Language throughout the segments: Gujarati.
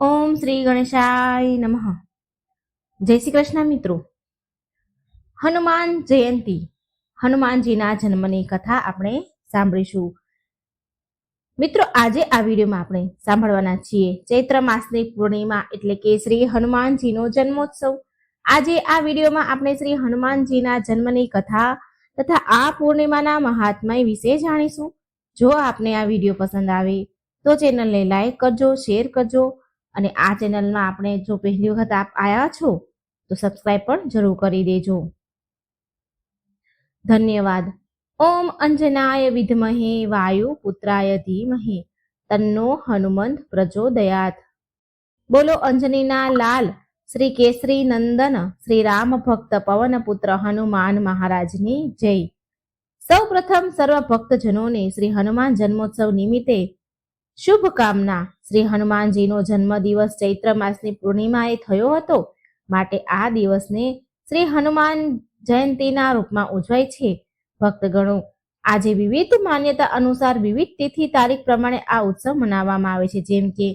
ઓમ શ્રી ગણેશાય નમઃ. જય શ્રી કૃષ્ણ મિત્રો. હનુમાન જયંતી. હનુમાનજીના જન્મની કથા આપણે સાંભળીશું. મિત્રો, આજે આ વિડીયોમાં આપણે સાંભળવાના છીએ ચૈત્ર માસની પૂર્ણિમા એટલે કે શ્રી હનુમાનજીનો જન્મોત્સવ. આજે આ વિડીયોમાં આપણે શ્રી હનુમાનજીના જન્મની કથા તથા આ પૂર્ણિમાના મહાત્મય વિશે જાણીશું. જો આપને આ વીડિયો પસંદ આવે તો ચેનલને લાઈક કરજો, શેર કરજો અને આ ચેનલમાં આપણે જો પહેલી વખત આપ આવ્યા છો, તો સબસ્ક્રાઈબ પણ જરૂર કરી દેજો. ધન્યવાદ. ઓમ અંજનાય વિધમહે વાયુ પુત્રાય ધીમહે, તન્નો હનુમંત પ્રચોદયાત. બોલો અંજનીના લાલ, શ્રી કેસરી નંદન, શ્રી રામ ભક્ત પવન પુત્ર હનુમાન મહારાજની જય. સૌ પ્રથમ સર્વ ભક્તજનોને શ્રી હનુમાન જન્મોત્સવ નિમિત્તે શુભકામના. શ્રી હનુમાનજીનો જન્મદિવસ ચૈત્ર માસની પૂર્ણિમાએ થયો હતો. માટે આ દિવસને શ્રી હનુમાન જયંતીના રૂપમાં ઉજવાય છે. ભક્તગણો, આજે વિવિધ માન્યતા અનુસાર વિવિધ તિથિ તારીખ પ્રમાણે આ ઉત્સવ મનાવવામાં આવે છે. જેમ કે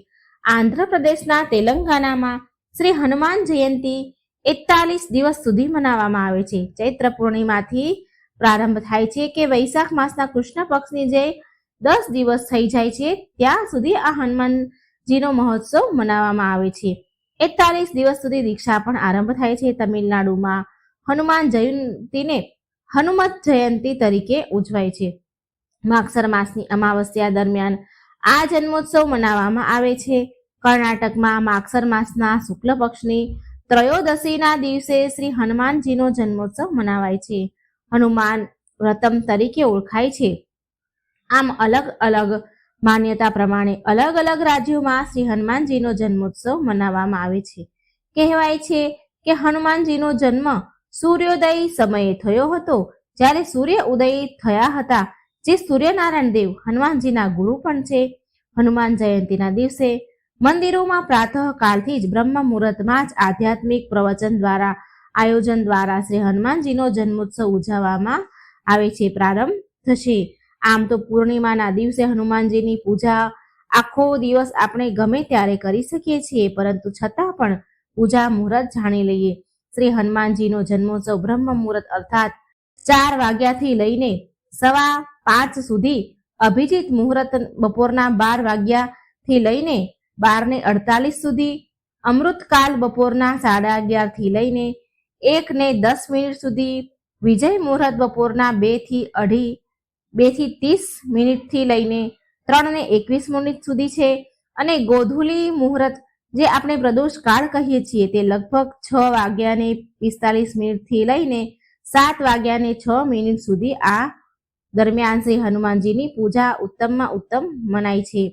આંધ્રપ્રદેશના તેલંગાણામાં શ્રી હનુમાન જયંતી એકતાલીસ દિવસ સુધી મનાવવામાં આવે છે. ચૈત્ર પૂર્ણિમાથી પ્રારંભ થાય છે કે વૈશાખ માસના કૃષ્ણ પક્ષની જે દસ દિવસ થઈ જાય છે, ત્યાં સુધી આ હનુમાનજીનો મહોત્સવ મનાવવામાં આવે છે. એકતાલીસ દિવસ સુધી દીક્ષા પણ આરંભ થાય છે. તમિલનાડુમાં હનુમાન જયંતીને હનુમત જયંતી તરીકે ઉજવાય છે. માગસર માસની અમાવસ્યા દરમિયાન આ જન્મોત્સવ મનાવવામાં આવે છે. કર્ણાટકમાં માગસર માસના શુક્લ પક્ષની ત્રયોદશીના દિવસે શ્રી હનુમાનજીનો જન્મોત્સવ મનાવાય છે. હનુમાન વ્રતમ તરીકે ઓળખાય છે. આમ અલગ અલગ માન્યતા પ્રમાણે અલગ અલગ રાજ્યોમાં શ્રી હનુમાનજીનો જન્મોત્સવ મનાવવામાં આવે છે. કહેવાય છે કે હનુમાનજીનો જન્મ સૂર્યોદય સમયે થયો હતો. જ્યારે સૂર્ય ઉદય થયા હતા, જે સૂર્યનારાયણ દેવ હનુમાનજીના ગુરુ પણ છે. હનુમાન જયંતીના દિવસે મંદિરોમાં પ્રાતઃ કાળથી જ બ્રહ્મ મુહૂર્તમાં જ આધ્યાત્મિક પ્રવચન દ્વારા, આયોજન દ્વારા શ્રી હનુમાનજીનો જન્મોત્સવ ઉજવવામાં આવે છે. પ્રારંભ થશે. આમ તો પૂર્ણિમાના દિવસે હનુમાનજીની પૂજા આખો દિવસ આપણે ગમે ત્યારે કરી શકીએ છીએ, પરંતુ છતાં પણ પૂજા મુહૂર્ત જાણી લઈએ. શ્રી હનુમાનજીનો જન્મોત્સવ બ્રહ્મ મુહૂર્ત અર્થાત ચાર વાગ્યાથી લઈને સવા પાંચ સુધી અભિજીત મુહૂર્ત બપોરના બાર વાગ્યાથી લઈને બાર ને અડતાલીસ સુધી, અમૃતકાલ બપોરના સાડા અગિયારથી લઈને એક ને દસ મિનિટ સુધી, વિજય મુહૂર્ત બપોરના બેથી અઢી બેથી ત્રીસ મિનિટથી લઈને ત્રણ અને એકવીસ મિનિટ સુધી છે. અને ગોધુલી મુહૂર્ત જે આપણે પ્રદોષ કાળ કહીએ છીએ તે લગભગ છ વાગ્યાને પિસ્તાલીસ મિનિટથી લઈને સાત વાગ્યાને છ મિનિટ સુધી આ દરમિયાન શ્રી હનુમાનજીની પૂજા ઉત્તમમાં ઉત્તમ મનાય છે.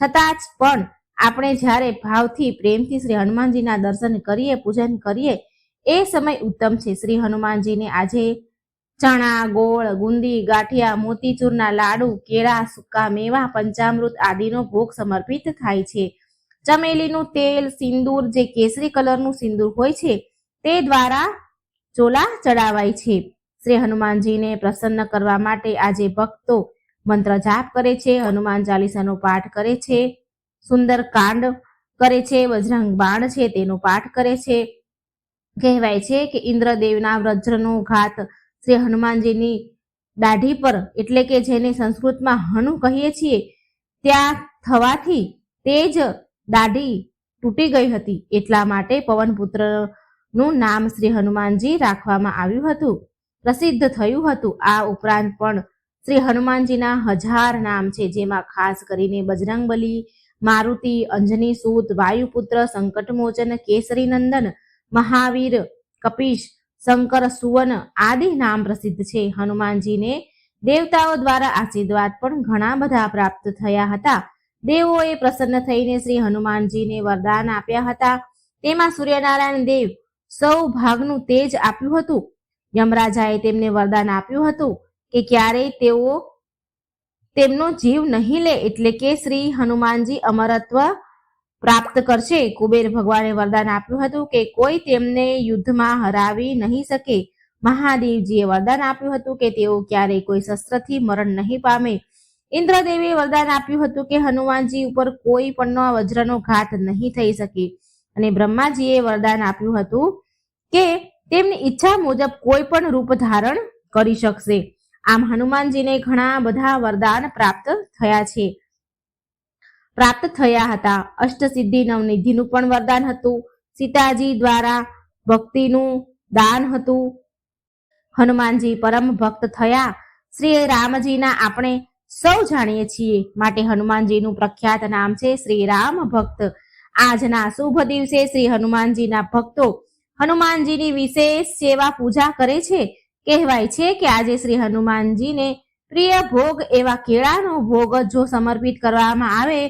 છતાં જ પણ આપણે જ્યારે ભાવથી પ્રેમથી શ્રી હનુમાનજીના દર્શન કરીએ, પૂજન કરીએ, એ સમય ઉત્તમ છે. શ્રી હનુમાનજીને આજે ચણા, ગોળ, ગુંદી, ગાંઠિયા, મોતીચૂરના લાડુ, કેળા, સૂકા મેવા, પંચામૃત આદિનો ભોગ સમર્પિત થાય છે. ચમેલીનું તેલ, સિંદૂર, જે કેસરી કલરનું સિંદૂર હોય છે, તે દ્વારા ચોલા ચડાવાય છે. શ્રી હનુમાનજીને પ્રસન્ન કરવા માટે આજે ભક્તો મંત્ર જાપ કરે છે, હનુમાન ચાલીસાનો પાઠ કરે છે, સુંદર કાંડ કરે છે વજરંગ બાણ છે, તેનો પાઠ કરે છે. કહેવાય છે કે ઇન્દ્રદેવના વજ્રનો ઘાત શ્રી હનુમાનજીની દાઢી પર, એટલે કે જેને સંસ્કૃતમાં હનુ કહીએ છીએ, ત્યાં થવાથી તે જ દાઢી તૂટી ગઈ હતી. એટલા માટે પવનપુત્રનું નામ શ્રી હનુમાનજી રાખવામાં આવ્યું હતું. પ્રસિદ્ધ થયું હતું. આ ઉપરાંત પણ શ્રી હનુમાનજીના હજાર નામ છે, જેમાં ખાસ કરીને બજરંગબલી, મારુતિ અંજની સૂત વાયુપુત્ર, સંકટમોચન કેસરી નંદન મહાવીર, કપીશ શંકર સુવન આદિ નામ પ્રસિદ્ધ છે. હનુમાનજીને દેવતાઓ દ્વારા આશીર્વાદ પણ ઘણા બધા પ્રાપ્ત થયા હતા. દેવોએ પ્રસન્ન થઈને શ્રી હનુમાનજીને વરદાન આપ્યા હતા. તેમાં સૂર્યનારાયણ દેવ સૌ ભાગનું તેજ આપ્યું હતું. યમરાજાએ તેમને વરદાન આપ્યું હતું કે ક્યારેય તેઓ તેમનો જીવ નહીં લે એટલે કે શ્રી હનુમાનજી અમરત્વ પ્રાપ્ત કરશે. કુબેર ભગવાને વરદાન આપ્યું હતું કે કોઈ તેમને યુદ્ધમાં હરાવી નહીં શકે. મહાદેવજીએ વરદાન આપ્યું હતું કે તેઓ ક્યારેય કોઈ શસ્ત્રથી મરણ નહીં પામે. ઇન્દ્રદેવે વરદાન આપ્યું હતું કે હનુમાનજી ઉપર કોઈ પણ વજ્રનો ઘાત નહીં થઈ શકે. અને બ્રહ્માજીએ વરદાન આપ્યું હતું કે તેમની ઈચ્છા મુજબ કોઈ પણ રૂપ ધારણ કરી શકશે. આમ હનુમાનજીને ઘણા બધા વરદાન પ્રાપ્ત થયા છે. પ્રાપ્ત થયા હતા. અષ્ટસિદ્ધિ નવનિધિનું પણ વરદાન હતું. સીતાજી દ્વારા ભક્તિનું દાન હતું. હનુમાનજી પરમ ભક્ત થયા. શ્રી રામજીના આપણે સૌ જાણીએ છીએ. માટે હનુમાનજીનું પ્રખ્યાત નામ છે શ્રી રામ ભક્ત. આજના શુભ દિવસે શ્રી હનુમાનજીના ભક્તો હનુમાનજીની વિશેષ સેવા પૂજા કરે છે. કહેવાય છે કે આજે શ્રી હનુમાનજીને પ્રિય ભોગ એવા કેળાનો ભોગ જો સમર્પિત કરવામાં આવે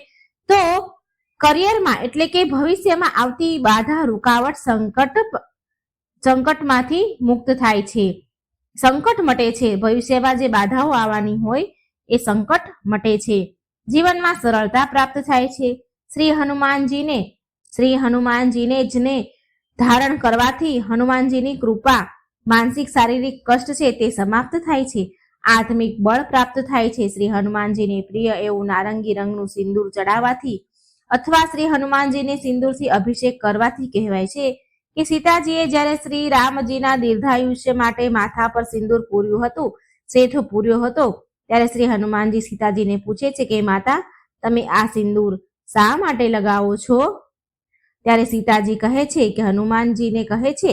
તો કરિયરમાં એટલે કે ભવિષ્યમાં આવતી બાધા, રૂકાવટ, સંકટ સંકટમાંથી મુક્ત થાય છે. સંકટ મટે છે. ભવિષ્યમાં જે બાધાઓ આવવાની હોય એ સંકટ મટે છે. જીવનમાં સરળતા પ્રાપ્ત થાય છે. શ્રી હનુમાનજીને શ્રી હનુમાનજીને જને ધારણ કરવાથી હનુમાનજીની કૃપા, માનસિક, શારીરિક કષ્ટ છે તે સમાપ્ત થાય છે. આત્મિક બળ પ્રાપ્ત થાય છે. શ્રી હનુમાનજીને પ્રિય એવું નારંગી રંગનું સિંદૂર ચડાવવાથી અથવા શ્રી હનુમાનજીને સિંદૂરથી અભિષેક કરવાથી કહેવાય છે કે સીતાજીએ જ્યારે શ્રી રામજીના દીર્ઘાયુષ્ય માટે માથા પર સિંદૂર પૂર્યું હતું, શેઠ પૂર્યો હતો, ત્યારે શ્રી હનુમાનજી સીતાજીને પૂછે છે કે, માતા, તમે આ સિંદૂર શા માટે લગાવો છો? ત્યારે સીતાજી કહે છે કે, હનુમાનજીને કહે છે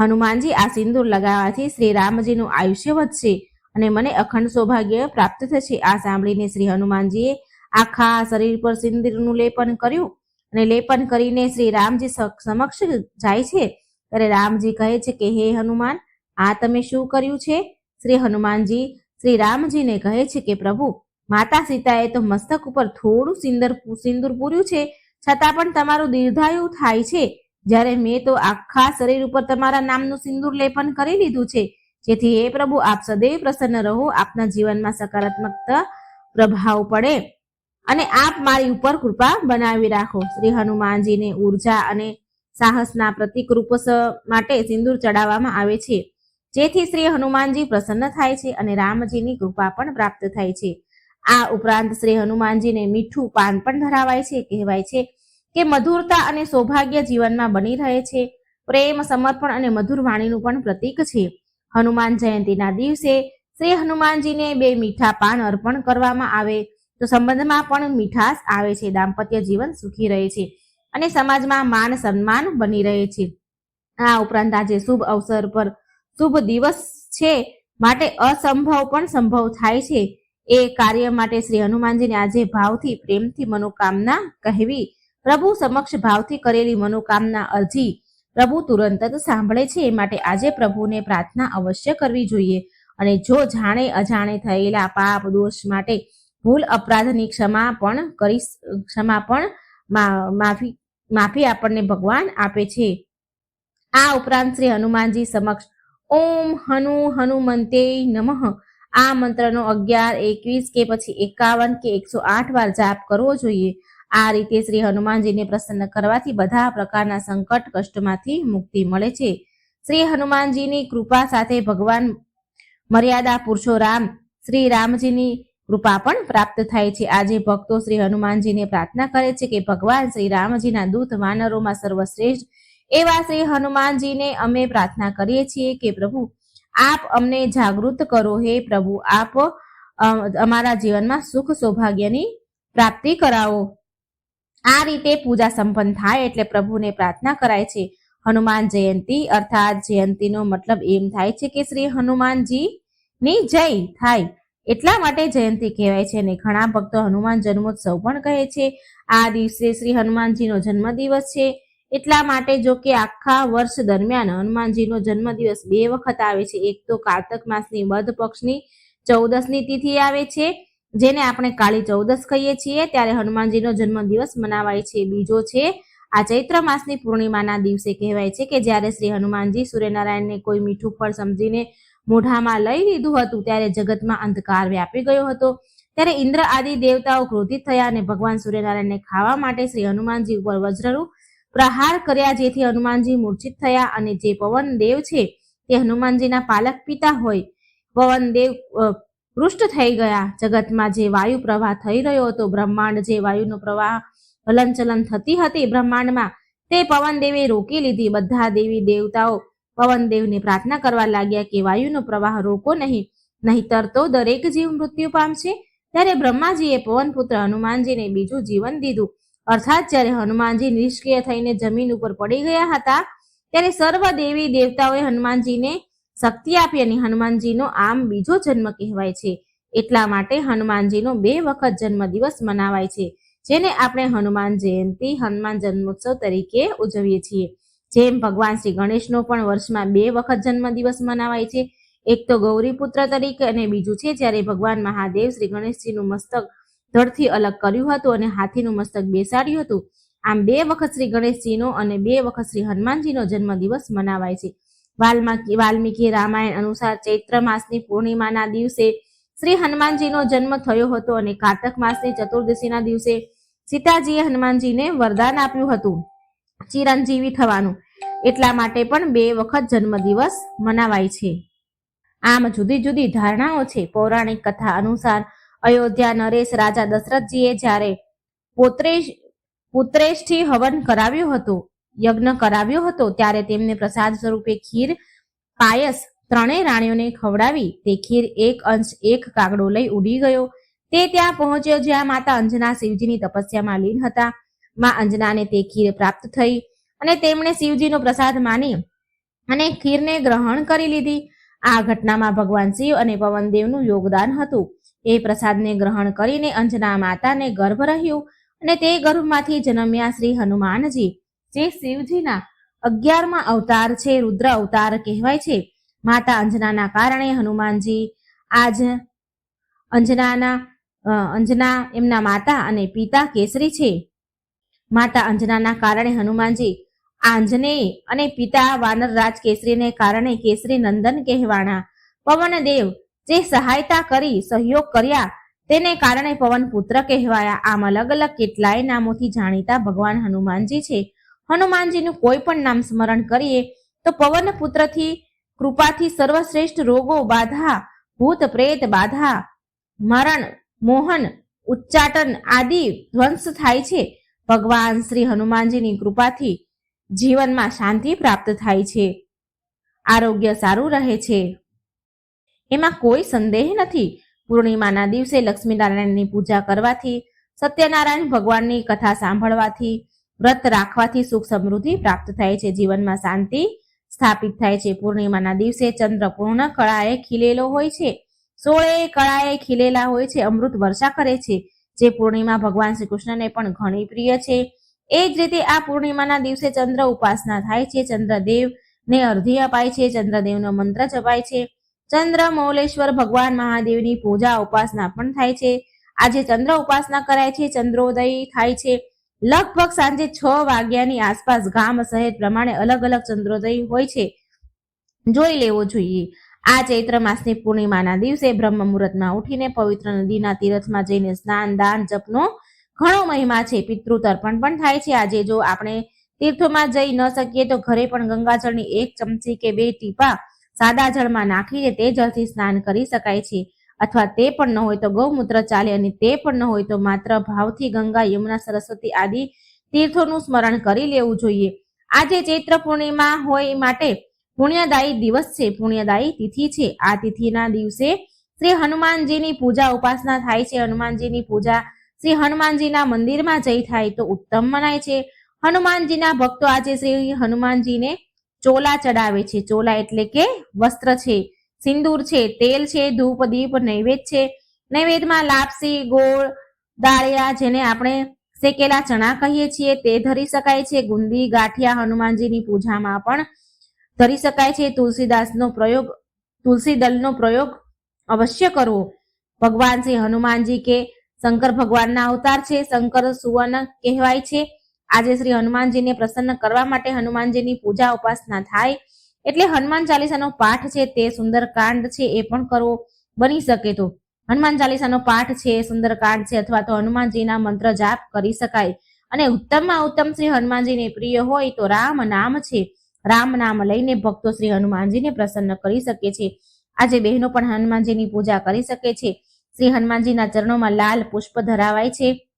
હનુમાનજી આ સિંદૂર લગાવવાથી શ્રી રામજીનું આયુષ્ય વધશે અને મને અખંડ સૌભાગ્ય પ્રાપ્ત થશે. આ સાંભળીને શ્રી હનુમાનજીએ આખા શરીર પર સિંદૂરનું લેપન કર્યું અને લેપન કરીને શ્રી રામજી સમક્ષ જાય છે. ત્યારે રામજી કહે છે કે, હે હનુમાન, આ તમે શું કર્યું છે? શ્રી હનુમાનજી શ્રી રામજીને કહે છે કે, પ્રભુ, માતા સીતાએ તો મસ્તક ઉપર થોડું સિંદર, સિંદૂર પૂર્યું છે. છતાં પણ તમારું દીર્ઘાયુ થાય છે. જ્યારે મેં તો આખા શરીર ઉપર તમારા નામનું સિંદૂર લેપન કરી લીધું છે, જેથી હે પ્રભુ, આપ સદૈવ પ્રસન્ન રહો, આપના જીવનમાં સકારાત્મકતા પ્રભાવ પડે અને આપ મારી ઉપર કૃપા બનાવી રાખો. શ્રી હનુમાનજીને ઊર્જા અને સાહસના પ્રતિક રૂપ માટે સિંદૂર ચડાવવામાં આવે છે, જેથી શ્રી હનુમાનજી પ્રસન્ન થાય છે અને રામજીની કૃપા પણ પ્રાપ્ત થાય છે. આ ઉપરાંત શ્રી હનુમાનજીને મીઠું પાન પણ ધરાવાય છે, કહેવાય છે કે મધુરતા અને સૌભાગ્ય જીવનમાં બની રહે છે. પ્રેમ, સમર્પણ અને મધુર વાણીનું પણ પ્રતીક છે. હનુમાન જયંતીના દિવસે શ્રી હનુમાનજીને બે મીઠા પાન અર્પણ કરવામાં આવે. તો સંબંધમાં પણ મીઠાશ આવે છે. દાંપત્ય જીવન સુખી રહે છે અને સમાજમાં માન સન્માન બની રહે છે. આ ઉપરાંત આજે શુભ અવસર પર શુભ દિવસ છે. માટે અસંભવ પણ સંભવ થાય છે. એ કાર્ય માટે શ્રી હનુમાનજીને આજે ભાવથી, પ્રેમથી મનોકામના કહેવી પ્રભુ સમક્ષ ભાવથી કરેલી મનોકામના અરજી પ્રભુ તુરંત જ સાંભળે છે. માટે આજે પ્રભુને પ્રાર્થના અવશ્ય કરવી જોઈએ અને જો જાણે અજાણે થયેલા પાપ દોષ માટે ભૂલ અપરાધની ક્ષમા પણ કરી ક્ષમા પણ માફી માફી આપણને ભગવાન આપે છે. આ ઉપરાંત શ્રી હનુમાનજી સમક્ષ ઓમ હનુ હનુમંતે નમઃ. આ મંત્રનો અગિયાર, એકવીસ કે પછી એકાવન કે એકસો આઠ વાર જાપ કરવો જોઈએ. આ રીતે શ્રી હનુમાનજીને પ્રસન્ન કરવાથી બધા પ્રકારના સંકટ કષ્ટમાંથી મુક્તિ મળે છે. શ્રી હનુમાનજીની કૃપા સાથે ભગવાન મર્યાદા પુરુષોરામ શ્રી રામજીની કૃપા પણ પ્રાપ્ત થાય છે. આજે ભક્તો શ્રી હનુમાનજીને પ્રાર્થના કરે છે કે ભગવાન શ્રી રામજીના દૂત વાનરોમાં સર્વશ્રેષ્ઠ એવા શ્રી હનુમાનજીને અમે પ્રાર્થના કરીએ છીએ કે પ્રભુ, આપ અમને જાગૃત કરો. હે પ્રભુ, આપ અમારા જીવનમાં સુખ સૌભાગ્યની પ્રાપ્તિ કરાવો. આ રીતે પૂજા સંપન્ન થાય એટલે પ્રભુને પ્રાર્થના કરાય છે. હનુમાન જયંતી અર્થાત જયંતીનો મતલબ એમ થાય છે કે શ્રી હનુમાનજી ની જય થાય. એટલા માટે જયંતી કહેવાય છે અને ઘણા ભક્તો હનુમાન જન્મોત્સવ પણ કહે છે. આ દિવસે શ્રી હનુમાનજીનો જન્મદિવસ છે. એટલા માટે જો કે આખા વર્ષ દરમિયાન હનુમાનજીનો જન્મદિવસ બે વખત આવે છે. એક તો કાર્તક માસની વધ પક્ષની ચૌદસની તિથિ આવે છે. જેને આપણે કાળી ચૌદસ કહીએ છીએ, ત્યારે હનુમાનજીનો જન્મદિવસ મનાવાય છે. બીજો છે, આ ચૈત્ર માસની પૂર્ણિમાના દિવસે કહેવાય છે કે જ્યારે શ્રી હનુમાનજી સૂર્યનારાયણને કોઈ મીઠું ફળ સમજીને મોઢામાં લઈ લીધું હતું, ત્યારે જગતમાં અંધકાર વ્યાપી ગયો હતો. ત્યારે ઇન્દ્ર આદિ દેવતાઓ ક્રોધિત થયા અને ભગવાન સૂર્યનારાયણને ખાવા માટે શ્રી હનુમાનજી ઉપર વજ્રરૂપ પ્રહાર કર્યા, જેથી હનુમાનજી મૂર્છિત થયા. અને જે પવન દેવ છે, તે હનુમાનજીના પાલક પિતા હોય. પવન દેવ પૃષ્ઠ થઈ ગયા. જગતમાં જે વાયુ પ્રવાહ થઈ રહ્યો હતો, બ્રહ્માંડ જે વાયુનો પ્રવાહ હલનચલન થતી હતી બ્રહ્માંડમાં, તે પવનદેવે રોકી લીધી. બધા દેવી દેવતાઓ પવનદેવને પ્રાર્થના કરવા લાગ્યા કે વાયુનો પ્રવાહ રોકો નહીં, નહીતર તો દરેક જીવ મૃત્યુ પામશે. ત્યારે બ્રહ્માજીએ પવનપુત્ર હનુમાનજીને બીજું જીવન દીધું. અર્થાત જ્યારે હનુમાનજી નિષ્ક્રિય થઈને જમીન ઉપર પડી ગયા હતા, ત્યારે સર્વ દેવી દેવતાઓએ હનુમાનજીને શક્તિ આપી અને હનુમાનજીનો આમ બીજો જન્મ કહેવાય છે. એટલા માટે હનુમાનજીનો બે વખત જન્મ દિવસ મનાવાય છે, જેને આપણે હનુમાન જયંતિ, હનુમાન જન્મોત્સવ તરીકે ઉજવીએ છીએ. જેમ ભગવાન શ્રી ગણેશનો પણ વર્ષમાં બે વખત જન્મ દિવસ મનાવાય છે. એક તો ગૌરીપુત્ર તરીકે અને બીજું છે જ્યારે ભગવાન મહાદેવ શ્રી ગણેશજીનું મસ્તક ધડથી અલગ કર્યું હતું અને હાથીનું મસ્તક બેસાડ્યું હતું. આમ બે વખત શ્રી ગણેશજીનો અને બે વખત શ્રી હનુમાનજીનો જન્મદિવસ મનાવાય છે. વાલ્મીકી વાલ્મીકી રામાયણ અનુસાર ચૈત્ર માસની પૂર્ણિમાના દિવસે શ્રી હનુમાનજીનો જન્મ થયો હતો અને કારતક માસની ચતુર્દશીના દિવસે સીતાજીએ હનુમાનજીને વરદાન આપ્યું હતું, ચિરંજીવી થવાનું. એટલા માટે પણ બે વખત જન્મદિવસ મનાવાય છે. આમ જુદી જુદી ધારણાઓ છે. પૌરાણિક કથા અનુસાર અયોધ્યા નરેશ રાજા દશરથજીએ જ્યારે પોત્રેશ પુત્રેશથી હવન કરાવ્યું હતું યજ્ઞ કરાવ્યો હતો ત્યારે તેમને પ્રસાદ સ્વરૂપે ખીર, પાયસ ત્રણેય રાણીઓને ખવડાવી તે ખીર એક અંશ એક કાગડો લઈ ઉડી ગયો. તે ત્યાં પહોંચ્યો જ્યાં માતા અંજના શિવજીની તપસ્યામાં લીન હતા. માં અંજનાને તે ખીર પ્રાપ્ત થઈ અને તેમણે શિવજીનો પ્રસાદ માની અને ખીરને ગ્રહણ કરી લીધી. આ ઘટનામાં ભગવાન શિવ અને પવનદેવનું યોગદાન હતું. એ પ્રસાદને ગ્રહણ કરીને અંજના માતાને ગર્ભ રહ્યું અને તે ગર્ભમાંથી જન્મ્યા શ્રી હનુમાનજી જે શિવજીના અગિયારમાં અવતાર છે, રુદ્ર અવતાર કહેવાય છે. માતા અંજનાના કારણે હનુમાનજી આજ અંજનાના અંજના એમના માતા અને પિતા કેસરી છે. માતા અંજનાના કારણે હનુમાનજી આંજનેય અને પિતા વાનરરાજ કેસરીને કારણે કેસરી નંદન કહેવાણા પવનદેવ જે સહાયતા કરી, સહયોગ કર્યા, તેને કારણે પવન પુત્ર કહેવાયા. આમ અલગ અલગ કેટલાય નામોથી જાણીતા ભગવાન હનુમાનજી છે. હનુમાનજીનું કોઈ પણ નામ સ્મરણ કરીએ, તો પવન પુત્રથી કૃપાથી સર્વશ્રેષ્ઠ રોગો બાધા ભૂત પ્રેત બાધા, મરણ, મોહન, ઉચ્ચાટન આદિ ધ્વંસ થાય છે. ભગવાન શ્રી હનુમાનજીની કૃપાથી જીવનમાં શાંતિ પ્રાપ્ત થાય છે. આરોગ્ય સારું રહે છે. એમાં કોઈ સંદેહ નથી. પૂર્ણિમાના દિવસે લક્ષ્મીનારાયણની પૂજા કરવાથી, સત્યનારાયણ ભગવાનની કથા સાંભળવાથી વ્રત રાખવાથી સુખ સમૃદ્ધિ પ્રાપ્ત થાય છે. જીવનમાં શાંતિ સ્થાપિત થાય છે. પૂર્ણિમાના દિવસે ચંદ્ર પૂર્ણ કળાએ ખીલેલો હોય છે. સોળે કળાએ ખીલેલા હોય છે. અમૃત વર્ષા કરે છે. જે પૂર્ણિમા ભગવાન શ્રી કૃષ્ણને પણ ઘણી પ્રિય છે. એ જ રીતે આ પૂર્ણિમાના દિવસે ચંદ્ર ઉપાસના થાય છે. ચંદ્રદેવ ને અર્ધી અપાય છે. ચંદ્રદેવનો મંત્ર જપાય છે. ચંદ્ર, મૌલેશ્વર, ભગવાન, મહાદેવની પૂજા, ઉપાસના પણ થાય છે. આજે ચંદ્ર ઉપાસના કરાય છે. ચંદ્રોદય થાય છે. લગભગ સાંજે છ વાગ્યાની આસપાસ ગામ શહેર પ્રમાણે અલગ અલગ ચંદ્રોદય હોય છે. જોઈ લેવો જોઈએ. આ ચૈત્ર માસની પૂર્ણિમાના દિવસે બ્રહ્મ મુહૂર્તમાં ઉઠીને પવિત્ર નદીના તીર્થમાં જઈને સ્નાન, દાન, જપનો ઘણો મહિમા છે. પિતૃ તર્પણ પણ થાય છે. આજે જો આપણે તીર્થોમાં જઈ ન શકીએ તો ઘરે પણ ગંગાજળની એક ચમચી કે બે ટીપા સાદા જળમાં નાખીને તે જળથી સ્નાન કરી શકાય છે. અથવા તે પણ ન હોય તો ગૌમૂત્ર ચાલે અને તે પણ ન હોય તો માત્ર ભાવથી ગંગા, યમુના, સરસ્વતી આદિ તીર્થોનું સ્મરણ કરી લેવું જોઈએ. આજે ચૈત્ર પૂર્ણિમા હોય માટે પુણ્યદાયી દિવસ છે. પુણ્યદાયી તિથિ છે. આ તિથિના દિવસે શ્રી હનુમાનજીની પૂજા ઉપાસના થાય છે. હનુમાનજીની પૂજા શ્રી હનુમાનજીના મંદિરમાં જઈ થાય તો ઉત્તમ મનાય છે. હનુમાનજીના ભક્તો આજે શ્રી હનુમાનજીને ચોલા ચડાવે છે. ચોલા એટલે કે વસ્ત્ર છે. સિંદૂર છે, તેલ છે, ધૂપ, દીપ, નૈવેદ્ય છે. નૈવેદ્યમાં લાપસી, ગોળ, દાળિયા જેને આપણે શેકેલા ચણા કહીએ છીએ તે ધરી શકાય છે. ગુંદી, ગાંઠિયા, હનુમાનજીની પૂજામાં પણ ધરી શકાય છે. તુલસીદાસનો પ્રયોગ, તુલસી દળનો પ્રયોગ અવશ્ય કરવો. ભગવાન શ્રી હનુમાનજી કે શંકર ભગવાનના અવતાર છે. શંકર સુવર્ણ કહેવાય છે. આજે શ્રી હનુમાનજીને પ્રસન્ન કરવા માટે હનુમાનજીની પૂજા ઉપાસના થાય. એટલે હનુમાન ચાલીસાનો પાઠ છે તે સુંદરકાંડ છે, એ પણ કરવો બની શકે તો. હનુમાન ચાલીસાનો પાઠ છે, સુંદરકાંડ છે, અથવા તો હનુમાનજીના મંત્ર જાપ કરી શકાય. અને ઉત્તમમાં ઉત્તમ શ્રી હનુમાનજીને પ્રિય હોય તો રામ નામ છે. રામ નામ લઈને ભક્તો શ્રી હનુમાનજીને પ્રસન્ન કરી શકે છે. આજે બહેનો પણ હનુમાનજીની પૂજા કરી શકે છે. શ્રી હનુમાનજીના ચરણોમાં લાલ પુષ્પ ધરાવાય છે.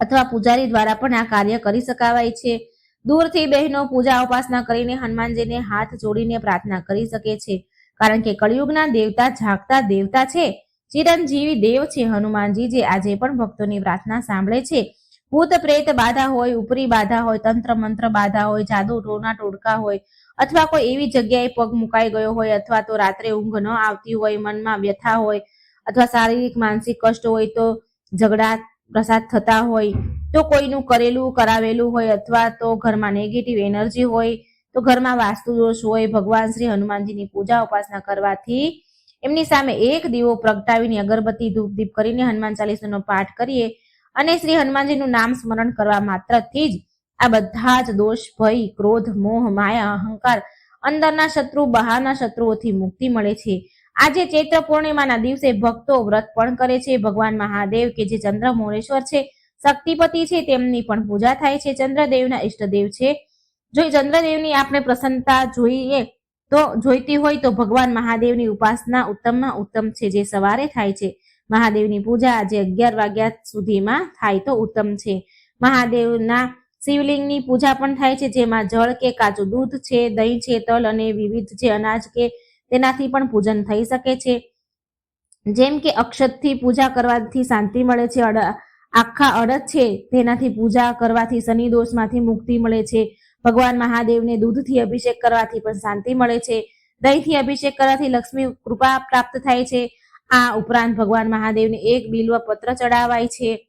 અથવા પૂજારી દ્વારા પણ આ કાર્ય કરી શકાવાય છે. દૂરથી બહેનો પૂજા ઉપાસના કરીને હનુમાનજીને હાથ જોડીને પ્રાર્થના કરી શકે છે. કારણ કે કળિયુગના દેવતા જાગતા દેવતા છે. ચિરંજીવી દેવ છે હનુમાનજી જે આજે પણ ભક્તોની પ્રાર્થના સાંભળે છે. ભૂત પ્રેત બાધા હોય, ઉપરી બાધા હોય, તંત્ર મંત્ર બાધા હોય, જાદુ ટોના ટોડકા હોય, અથવા કોઈ એવી જગ્યાએ પગ મુકાઈ ગયો હોય, અથવા તો રાત્રે ઊંઘ ન આવતી હોય, મનમાં વ્યથા હોય, અથવા શારીરિક માનસિક કષ્ટ હોય, તો ઝઘડા પ્રસાદ થતા હોય તો કોઈનું કરેલું, કરાવેલું હોય અથવા તો ઘરમાં નેગેટિવ એનર્જી હોય, તો ઘરમાં વાસ્તુ દોષ હોય, ભગવાન શ્રી હનુમાનજીની પૂજા ઉપાસના કરવાથી એમની સામે એક દીવો પ્રગટાવીને અગરબત્તી ધૂપ દીપ કરીને હનુમાન ચાલીસાનો પાઠ કરીએ અને શ્રી હનુમાનજીનું નામ સ્મરણ કરવા માત્રથી જ આ બધા જ દોષ, ભય, ક્રોધ, મોહ, માયા, અહંકાર, અંદરના શત્રુ, બહારના શત્રુઓથી મુક્તિ મળે છે. આજે ચૈત્ર પૂર્ણિમાના દિવસે ભક્તો વ્રત પણ કરે છે. ભગવાન મહાદેવ કે જે ચંદ્ર મોરેશ્વર છે શક્તિપતિ છે, તેમની પણ પૂજા થાય છે, ચંદ્રદેવના ઈષ્ટદેવ છે. જો ચંદ્રદેવની આપણે પ્રસન્નતા જોઈએ, તો જોઈતી હોય તો ભગવાન મહાદેવની ઉપાસના ઉત્તમમાં ઉત્તમ છે, જે સવારે થાય છે. મહાદેવની પૂજા આજે અગિયાર વાગ્યા સુધીમાં થાય તો ઉત્તમ છે. મહાદેવના શિવલિંગની પૂજા પણ થાય છે, જેમાં જળ કે કાચું દૂધ છે, દહીં છે, તલ અને વિવિધ છે અનાજ કે તેનાથી પણ પૂજન થઈ શકે છે. જેમ કે અક્ષતથી પૂજા કરવાથી શાંતિ મળે છે આખા અડદ છે, તેનાથી પૂજા કરવાથી, શનિ દોષમાંથી મુક્તિ મળે છે. ભગવાન મહાદેવને દૂધથી અભિષેક કરવાથી પણ શાંતિ મળે છે. દહીંથી અભિષેક કરવાથી લક્ષ્મી કૃપા પ્રાપ્ત થાય છે. આ ઉપરાંત ભગવાન મહાદેવને એક બિલ્વ પત્ર ચડાવાય છે.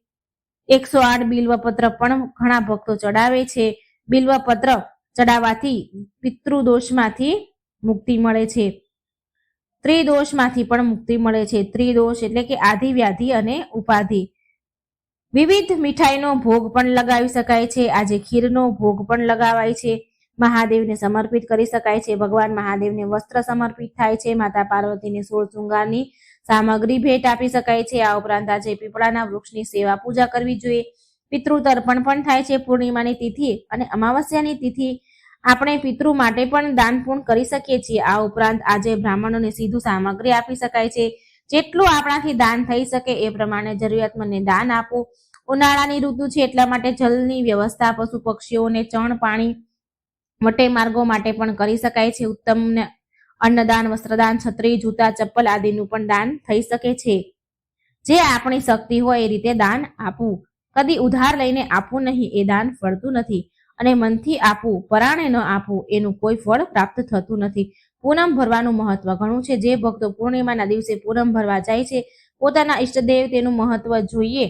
એકસો આઠ બિલ્વ પત્ર પણ ઘણા ભક્તો ચડાવે છે. બિલ્વ પત્ર ચડાવવાથી પિતૃદોષમાંથી મુક્તિ મળે છે. ત્રિદોષમાંથી પણ મુક્તિ મળે છે. ત્રિદોષ એટલે કે આધિવ્યાધિ અને ઉપાધિ. વિવિધ મીઠાઈનો ભોગ પણ લગાવી શકાય છે. આજે ખીરનો ભોગ પણ લગાવાય છે. મહાદેવને સમર્પિત કરી શકાય છે. ભગવાન મહાદેવને વસ્ત્ર સમર્પિત થાય છે. માતા પાર્વતીને સોળ શૃંગારની સામગ્રી ભેટ આપી શકાય છે. આ ઉપરાંત આજે પીપળાના વૃક્ષની સેવા પૂજા કરવી જોઈએ. પિતૃ તર્પણ પણ થાય છે. પૂર્ણિમાની તિથિ અને અમાવસ્યાની તિથિ આપણે પિતૃ માટે પણ દાન પૂર્ણ કરી શકીએ છીએ. આ ઉપરાંત આજે બ્રાહ્મણોને સીધું સામગ્રી આપી શકાય છે. જેટલું આપણાથી દાન થઈ શકે એ પ્રમાણે જરૂરિયાતમંદને દાન આપવું. ઉનાળાની ઋતુ છે એટલા માટે જલની વ્યવસ્થા પશુ પક્ષીઓને ચણ, પાણી, વટે માર્ગો માટે પણ કરી શકાય છે. ઉત્તમ અન્નદાન, વસ્ત્રદાન, છત્રી, જૂતા, ચપ્પલ આદિનું પણ દાન થઈ શકે છે. જે આપણી શક્તિ હોય એ રીતે દાન આપવું. કદી ઉધાર લઈને આપવું નહીં, એ દાન ફળતું નથી. અને મનથી આપવું, પરાણે ન આપવું, એનું કોઈ ફળ પ્રાપ્ત થતું નથી. પૂનમ ભરવાનું મહત્વ ઘણું છે. જે ભક્તો પૂર્ણિમાના દિવસે પૂનમ ભરવા જાય છે, પોતાના ઈષ્ટદેવ તેનું મહત્વ જોઈએ.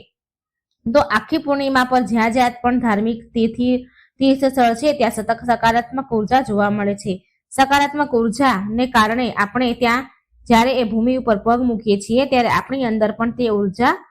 તો આખી પૂર્ણિમા પર જ્યાં જ્યાં પણ ધાર્મિક તીર્થી તીર્થ સ્થળ છે, ત્યાં સતત સકારાત્મક ઊર્જા જોવા મળે છે. સકારાત્મક ઉર્જાને કારણે આપણે ત્યાં, જ્યારે એ ભૂમિ ઉપર પગ મૂકીએ છીએ, ત્યારે આપણી અંદર પણ તે ઊર્જા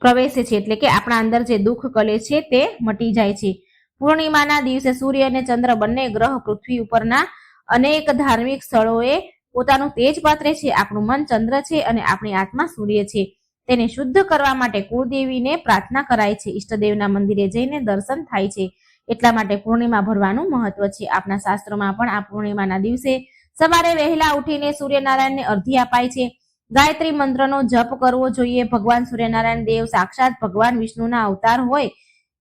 પ્રવેશે છે. એટલે કે આપણા અંદર જે દુઃખ કલે છે, તે મટી જાય છે. પૂર્ણિમાના દિવસે સૂર્ય અને ચંદ્ર બંને ગ્રહ પૃથ્વી ઉપરના અનેક ધાર્મિક સ્થળોએ પોતાનું તેજ પાત્રે છે. આપણું મન ચંદ્ર છે અને આપણી આત્મા સૂર્ય છે. તેને શુદ્ધ કરવા માટે કુળદેવીને પ્રાર્થના કરાય છે. ઈષ્ટદેવના મંદિરે જઈને દર્શન થાય છે. એટલા માટે પૂર્ણિમા ભરવાનું મહત્વ છે. આપણા શાસ્ત્રોમાં પણ આ પૂર્ણિમાના દિવસે સવારે વહેલા ઉઠીને સૂર્યનારાયણને અર્ધી અપાય છે. ગાયત્રી મંત્રનો જપ કરવો જોઈએ. ભગવાન સૂર્યનારાયણ દેવ સાક્ષાત ભગવાન વિષ્ણુના અવતાર હોય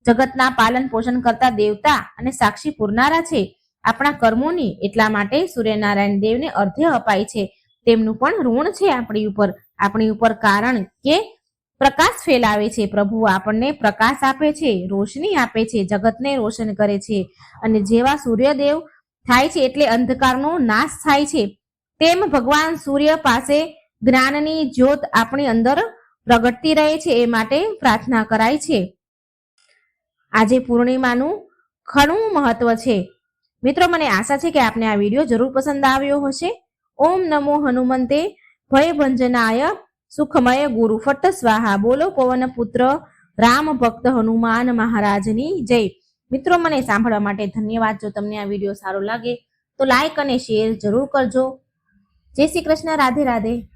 જગતના પાલન પોષણ કરતા દેવતા અને સાક્ષી પૂરનારા છે. આપણા કર્મોની એટલા માટે સૂર્યનારાયણ દેવને અર્ધ્ય અપાય છે. તેમનું પણ ઋણ છે આપણી ઉપર. આપણી ઉપર કારણ કે પ્રકાશ ફેલાવે છે. પ્રભુ આપણને પ્રકાશ આપે છે, રોશની આપે છે, જગતને રોશન કરે છે. અને જેવા સૂર્યદેવ થાય છે એટલે અંધકારનો નાશ થાય છે. તેમ ભગવાન સૂર્ય પાસે જ્ઞાનની જ્યોત આપણી અંદર પ્રગટતી રહે છે. એ માટે પ્રાર્થના કરાય છે. આજે પૂર્ણિમાનું ઘણું મહત્વ છે. મિત્રો, મને આશા છે કે આપને આ વીડિયો જરૂર પસંદ આવ્યો હશે. ઓમ નમો હનુમંતે ભયભંજનાય સુખમય ગુરુ ફટ સ્વાહા. બોલો પવન પુત્ર, રામ ભક્ત હનુમાન મહારાજની જય. મિત્રો, મને સાંભળવા માટે ધન્યવાદ. જો તમને આ વીડિયો સારો લાગે તો લાઈક અને શેર જરૂર કરજો. જય શ્રી કૃષ્ણ. રાધે રાધે.